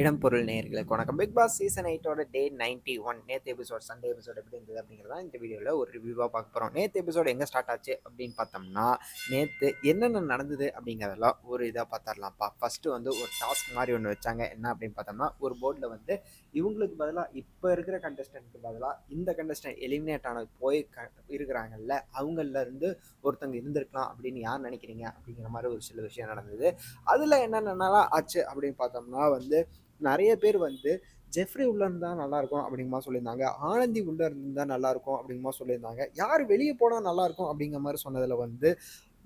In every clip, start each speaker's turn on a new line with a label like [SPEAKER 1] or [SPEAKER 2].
[SPEAKER 1] இடம்பொருள் நேர்களுக்கு வணக்கம். பிக் பாஸ் சீசன் எயிட்டோட டே நைன்டி ஒன் நேற்று எபிசோட் சண்டே எபிசோட் எப்படி இருந்தது அப்படிங்கிறத இந்த வீடியோவில் ஒரு ரிவ்யூவாக பார்க்க போகிறோம் நேற்று எபிசோட் எங்கே ஸ்டார்ட் ஆச்சு அப்படின்னு பார்த்தோம்னா நேற்று என்னென்ன நடந்தது அப்படிங்கிறதெல்லாம் ஒரு இதாக பார்த்துடலாம்ப்பா. ஃபஸ்ட்டு வந்து ஒரு டாஸ்க் மாதிரி ஒன்று வச்சாங்க. என்ன அப்படின்னு பார்த்தோம்னா ஒரு போர்டில் வந்து இவங்களுக்கு பதிலாக இப்போ இருக்கிற கண்டஸ்டன்ட்க்கு பதிலாக இந்த கண்டஸ்டன்ட் எலிமினேட் ஆனது போய் க இருக்கிறாங்கல்ல அவங்களிருந்து ஒருத்தங்க இருந்திருக்கலாம் அப்படின்னு யார் நினைக்கிறீங்க அப்படிங்கிற மாதிரி ஒரு சில விஷயம் நடந்தது. அதில் என்னென்னலாம் ஆச்சு அப்படின்னு பார்த்தோம்னா வந்து நிறைய பேர் வந்து ஜெஃப்ரி உள்ள இருந்தால் நல்லாயிருக்கும் அப்படிங்கமா சொல்லியிருந்தாங்க. ஆனந்தி உள்ள இருந்தால் நல்லாயிருக்கும் அப்படிங்கமா சொல்லியிருந்தாங்க. யார் வெளியே போனால் நல்லாயிருக்கும் அப்படிங்கிற மாதிரி சொன்னதில் வந்து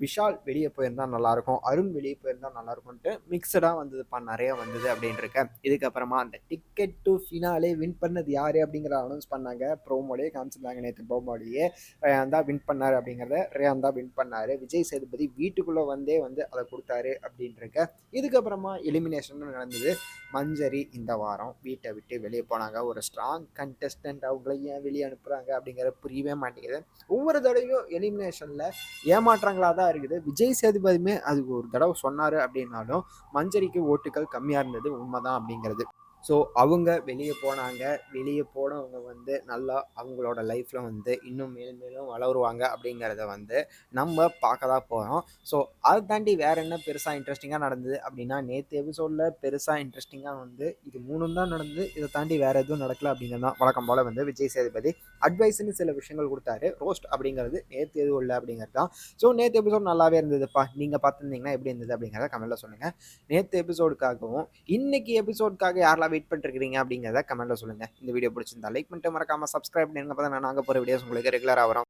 [SPEAKER 1] விஷால் வெளியே போயிருந்தால் நல்லாயிருக்கும் அருண் வெளியே போயிருந்தால் நல்லாயிருக்கும்ன்ட்டு மிக்சடாக வந்ததுப்பா நிறைய வந்தது அப்படின்ட்டு இதுக்கப்புறமா அந்த டிக்கெட் டு ஃபினாலே வின் பண்ணது யார் அப்படிங்கிற அனௌன்ஸ் பண்ணாங்க. ப்ரோமோலேயே காமிச்சிருந்தாங்க நேற்று ப்ரோமோலேயே. ரேயான் தான் வின் பண்ணார் அப்படிங்கிறத ரேயான் தான் வின் பண்ணார். விஜய் சேதுபதி வீட்டுக்குள்ளே வந்தே வந்து அதை கொடுத்தாரு அப்படின்ட்டுருக்க. இதுக்கப்புறமா எலிமினேஷன் நடந்தது. மஞ்சரி இந்த வாரம் வீட்டை விட்டு வெளியே போனாங்க. ஒரு ஸ்ட்ராங் கண்டஸ்டன்ட் அவங்கள ஏன் வெளியே அனுப்புகிறாங்க அப்படிங்கிற புரியவே மாட்டேங்குது. ஒவ்வொரு தடவையும் எலிமினேஷனில் ஏமாற்றாங்களா தான் இருக்குது. விஜய் சேதுபதியுமே அதுக்கு ஒரு தடவை சொன்னார் அப்படின்னாலும் மஞ்சரிக்கு ஓட்டுகள் கம்மியாக இருந்தது உண்மைதான் அப்படிங்கிறது. ஸோ அவங்க வெளியே போனாங்க. வெளியே போனவங்க வந்து நல்லா அவங்களோட லைஃப்பில் வந்து இன்னும் மேலும் மேலும் வளருவாங்க அப்படிங்கிறத வந்து நம்ம பார்க்க தான் போகிறோம் ஸோ அதை தாண்டி வேறு என்ன பெருசாக இன்ட்ரெஸ்டிங்காக நடந்தது அப்படின்னா நேற்று எபிசோடில் பெருசாக இன்ட்ரெஸ்டிங்காக வந்து இது மூணும் தான் நடந்தது இதை தாண்டி வேறு எதுவும் நடக்கல அப்படிங்கிறது தான் வழக்கம் போல் வந்து விஜய் சேதுபதி அட்வைஸ்னு சில விஷயங்கள் கொடுத்தாரு. ரோஸ்ட் அப்படிங்கிறது நேற்று எதுவும் இல்லை அப்படிங்கிறது தான். ஸோ நேற்று எபிசோட் நல்லாவே இருந்ததுப்பா. நீங்கள் பார்த்துருந்தீங்கன்னா எப்படி இருந்தது அப்படிங்கிறத கமெண்ட்டில் சொல்லுங்கள் நேற்று எபிசோடுக்காகவும் இன்னைக்கு எபிசோடுக்காக யாரெல்லாம் வெயிட் பண்ணிருக்கீங்க அப்படிங்கிறத கமெண்ட்டில் சொல்லுங்கள் இந்த வீடியோ பிடிச்சிருந்தா லைக் பண்ணிட்டு மறக்காமல் சப்ஸ்கிரைப் பண்ணுங்க அப்போ தான் நாங்கள் போகிற வீடியோஸ் உங்களுக்கு ரெகுலராக வரும்.